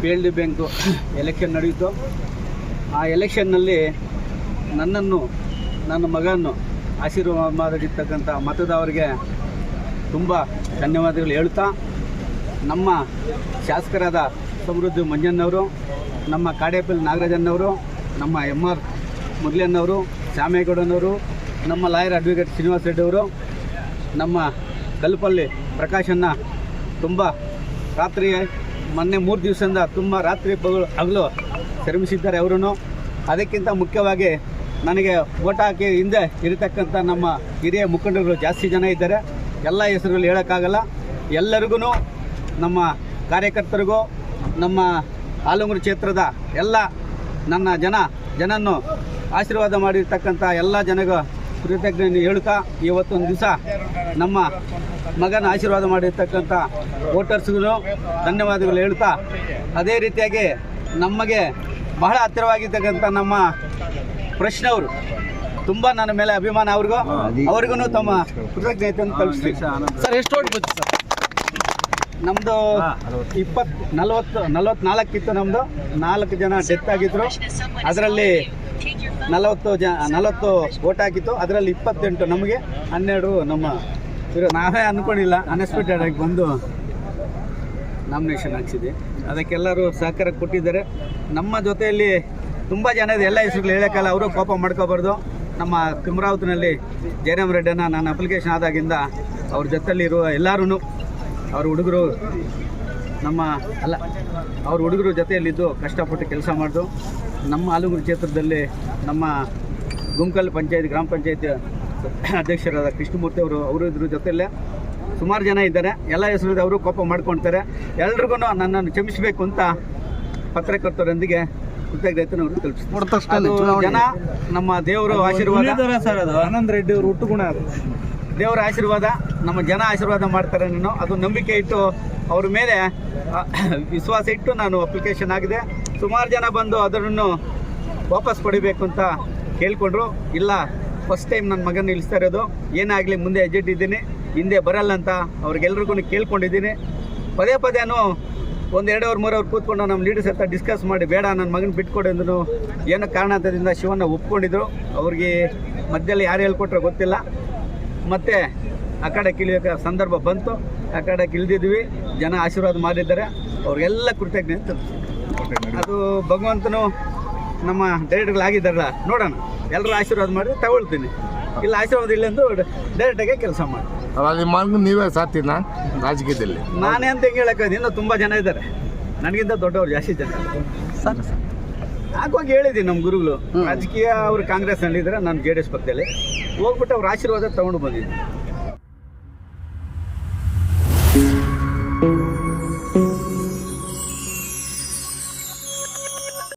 P bank election ನಡೆಯಿತು. ಆ ಎಲೆಕ್ಷನ್ನಲ್ಲಿ ನನ್ನನ್ನು, ನನ್ನ ಮಗನ್ನು ಆಶೀರ್ವಾದ ಮಾಡಿರ್ತಕ್ಕಂಥ ಮತದವರಿಗೆ ತುಂಬ ಧನ್ಯವಾದಗಳು ಹೇಳ್ತಾ, ನಮ್ಮ ಶಾಸಕರಾದ ಸಮೃದ್ಧಿ ಮಂಜಣ್ಣವರು, ನಮ್ಮ ಕಾಡೇಪಲ್ಲಿ ನಾಗರಾಜನ್ನವರು, ನಮ್ಮ ಎಂ ಆರ್ ಮುರಳಿಯನ್ನವರು ಶ್ಯಾಮೇಗೌಡನವರು ನಮ್ಮ ಲಾಯರ್ ಅಡ್ವೊಕೇಟ್ ಶ್ರೀನಿವಾಸ ರೆಡ್ಡಿ ಅವರು ನಮ್ಮ ಕಲ್ಪಲ್ಲಿ ಪ್ರಕಾಶನ್ನ ತುಂಬ ರಾತ್ರಿ ಮೊನ್ನೆ ಮೂರು ದಿವಸದಿಂದ ತುಂಬ ರಾತ್ರಿ ಬಗಲು ಹಗಲು ಶ್ರಮಿಸಿದ್ದಾರೆ ಅವರೂ ಅದಕ್ಕಿಂತ ಮುಖ್ಯವಾಗಿ ನನಗೆ ಓಟ್ ಹಾಕಿ ಹಿಂದೆ ಇರತಕ್ಕಂಥ ನಮ್ಮ ಹಿರಿಯ ಮುಖಂಡರು ಜಾಸ್ತಿ ಜನ ಇದ್ದಾರೆ. ಎಲ್ಲ ಹೆಸರುಗಳು ಹೇಳೋಕ್ಕಾಗಲ್ಲ. ಎಲ್ಲರಿಗೂ ನಮ್ಮ ಕಾರ್ಯಕರ್ತರಿಗೂ, ನಮ್ಮ ಆಲಂಗೂರು ಕ್ಷೇತ್ರದ ಎಲ್ಲ ನನ್ನ ಜನ, ಜನನ್ನು ಆಶೀರ್ವಾದ ಮಾಡಿರ್ತಕ್ಕಂಥ ಎಲ್ಲ ಜನಗೂ ಕೃತಜ್ಞತೆ ಹೇಳುತ್ತಾ ಇವತ್ತೊಂದು ದಿವಸ ನಮ್ಮ ಮಗನ ಆಶೀರ್ವಾದ ಮಾಡಿರ್ತಕ್ಕಂಥ ವೋಟರ್ಸ್ಗೂ ಧನ್ಯವಾದಗಳು ಹೇಳ್ತಾ ಅದೇ ರೀತಿಯಾಗಿ ನಮಗೆ ಬಹಳ ಹತ್ತಿರವಾಗಿರ್ತಕ್ಕಂಥ ನಮ್ಮ ಪ್ರಶ್ನವರು ತುಂಬ ನನ್ನ ಮೇಲೆ ಅಭಿಮಾನ ಅವ್ರಿಗೂ ಅವ್ರಿಗೂ ತಮ್ಮ ಕೃತಜ್ಞತೆಯನ್ನು ತಲುಪಿಸ್ತೀವಿ. ಸರ್ ಎಷ್ಟು ಓಟ್ ಬಂತು ಸರ್? ನಮ್ಮದು ಇಪ್ಪತ್ತು ನಲವತ್ತು ನಲವತ್ನಾಲ್ಕಿತ್ತು ನಮ್ಮದು ನಾಲ್ಕು ಜನ ಡೆತ್ ಆಗಿದ್ರು. ಅದರಲ್ಲಿ ನಲವತ್ತು ಜ ನಲವತ್ತು ಓಟ್ ಹಾಕಿತ್ತು. ಅದರಲ್ಲಿ ಇಪ್ಪತ್ತೆಂಟು ನಮಗೆ ಹನ್ನೆರಡು ನಮ್ಮ ನಾವೇ ಅನ್ಕೊಂಡಿಲ್ಲ ಅನ್ಎಕ್ಸ್ಪೆಕ್ಟೆಡ್ ಆಗಿ ಬಂದು ನಾಮಿನೇಷನ್ ಹಾಕ್ಸಿದ್ವಿ. ಅದಕ್ಕೆಲ್ಲರೂ ಸಹಕಾರ ಕೊಟ್ಟಿದ್ದಾರೆ. ನಮ್ಮ ಜೊತೆಯಲ್ಲಿ ತುಂಬ ಜನ ಇದೆ. ಎಲ್ಲ ಹೆಸರುಗಳು ಹೇಳೋಕ್ಕಲ್ಲ ಅವರು ಕೋಪ ಮಾಡ್ಕೋಬಾರ್ದು. ನಮ್ಮ ಕುಮರಾವತಿನಲ್ಲಿ ಜಯರಾಮ್ ರೆಡ್ಡಿನ ನಾನು ಅಪ್ಲಿಕೇಶನ್ ಆದಾಗಿಂದ ಅವ್ರ ಜೊತೆಯಲ್ಲಿರುವ ಎಲ್ಲರೂ ಅವ್ರ ಹುಡುಗರು ನಮ್ಮ, ಅಲ್ಲ, ಅವ್ರ ಹುಡುಗರು ಜೊತೆಯಲ್ಲಿದ್ದು ಕಷ್ಟಪಟ್ಟು ಕೆಲಸ ಮಾಡಿದ್ರು ನಮ್ಮ ಆಲೂಗುರು ಕ್ಷೇತ್ರದಲ್ಲಿ ನಮ್ಮ ಗುಂಕಲ್ ಪಂಚಾಯತ್, ಗ್ರಾಮ ಪಂಚಾಯತ್ ಅಧ್ಯಕ್ಷರಾದ ಕೃಷ್ಣಮೂರ್ತಿ ಅವರು ಅವರು ಇದ್ರ ಜೊತೆಯಲ್ಲೇ ಸುಮಾರು ಜನ ಇದ್ದಾರೆ. ಎಲ್ಲ ಹೆಸರು ಅವರು ಕೋಪ ಮಾಡ್ಕೊಳ್ತಾರೆ ಎಲ್ರಿಗೂ ನನ್ನನ್ನು ಕ್ಷಮಿಸಬೇಕು ಅಂತ ಪತ್ರಕರ್ತರೊಂದಿಗೆ ಕೃತಜ್ಞತೆಯನ್ನು ಅವರು ತಲುಪಿಸ್ತಾರೆ ನೋಡಿದ ತಕ್ಷಣ ಜನ ನಮ್ಮ ದೇವರು ಆಶೀರ್ವಾದ. ಸರ್ ಅದು. ಆನಂದ್ ರೆಡ್ಡಿ ಅವರು ಹುಟ್ಟು ಗುಣ ಅದು. ದೇವರ ಆಶೀರ್ವಾದ ನಮ್ಮ ಜನ ಆಶೀರ್ವಾದ ಮಾಡ್ತಾರೆ ನಾನು. ಅದು ನಂಬಿಕೆ ಇಟ್ಟು ಅವ್ರ ಮೇಲೆ ವಿಶ್ವಾಸ ಇಟ್ಟು ನಾನು ಅಪ್ಲಿಕೇಶನ್ ಆಗಿದೆ. ಸುಮಾರು ಜನ ಬಂದು ಅದನ್ನು ವಾಪಸ್ ಪಡಿಬೇಕು ಅಂತ ಕೇಳಿಕೊಂಡ್ರು. ಇಲ್ಲ ಫಸ್ಟ್ ಟೈಮ್ ನನ್ನ ಮಗನ ನಿಲ್ಲಿಸ್ತಾ ಇರೋದು. ಏನಾಗಲಿ ಮುಂದೆ ಎಜೆಟ್ ಇದ್ದೀನಿ, ಹಿಂದೆ ಬರಲ್ಲ ಅಂತ ಅವ್ರಿಗೆಲ್ರಿಗೂ ಕೇಳ್ಕೊಂಡಿದ್ದೀನಿ. ಪದೇ ಪದೇನು ಒಂದು ಎರಡು ಅವ್ರು ಮೂರು ಅವ್ರು ಕೂತ್ಕೊಂಡು ನಮ್ಮ ಲೀಡರ್ಸ್ ಹತ್ರ ಡಿಸ್ಕಸ್ ಮಾಡಿ, ಬೇಡ ನನ್ನ ಮಗನ ಬಿಟ್ಕೊಡಿ ಅಂದ್ರು ಏನೋ ಕಾರಣಾಂತರದಿಂದ ಶಿವನ ಒಪ್ಕೊಂಡಿದ್ರು. ಅವ್ರಿಗೆ ಮಧ್ಯದಲ್ಲಿ ಯಾರು ಹೇಳ್ಕೊಟ್ರೆ ಗೊತ್ತಿಲ್ಲ. ಮತ್ತೆ ಆ ಕಡೆ ಕಿಳಿಯೋಕೆ ಸಂದರ್ಭ ಬಂತು. ಆ ಕಡೆ ಇಳಿದಿದ್ವಿ ಜನ ಆಶೀರ್ವಾದ ಮಾಡಿದ್ದಾರೆ. ಅವ್ರಿಗೆಲ್ಲ ಕೃತಜ್ಞತೆ. ಅದು ಭಗವಂತನು ನಮ್ಮ ಡೈರೆಕ್ಟ್ಗಳಾಗಿದ್ದಾರಲ್ಲ ನೋಡೋಣ. ಎಲ್ಲರೂ ಆಶೀರ್ವಾದ ಮಾಡಿ ತಗೊಳ್ತೀನಿ. ಇಲ್ಲ ಆಶೀರ್ವಾದ ಇಲ್ಲ ಎಂದು ಡೈರೆಕ್ಟಾಗೆ ಕೆಲಸ ಮಾಡಿ. ಅವಾಗ ನಿಮ್ಮ ನೀವೇ ಸಾತಿನ ರಾಜಕೀಯದಲ್ಲಿ? ನಾನೇ ಅಂತ ಹೆಂಗೆ ಹೇಳಕ್ಕೆ ಇನ್ನೂ ತುಂಬ ಜನ ಇದ್ದಾರೆ. ನನಗಿಂತ ದೊಡ್ಡವ್ರು ಜಾಸ್ತಿ ಜನ. ಸರ್ ಹಾಗಾಗಿ ಹೇಳಿದ್ದೀನಿ ನಮ್ಮ ಗುರುಗಳು. ರಾಜಕೀಯ ಅವರು ಕಾಂಗ್ರೆಸ್ನಲ್ಲಿ ಇದ್ದಾರೆ ನಾನು ಜೆ ಡಿ ಎಸ್ ಪಕ್ಕದಲ್ಲಿ ಹೋಗ್ಬಿಟ್ಟು ಅವ್ರ ಆಶೀರ್ವಾದ ತಗೊಂಡು ಬಂದಿದ್ದೀನಿ.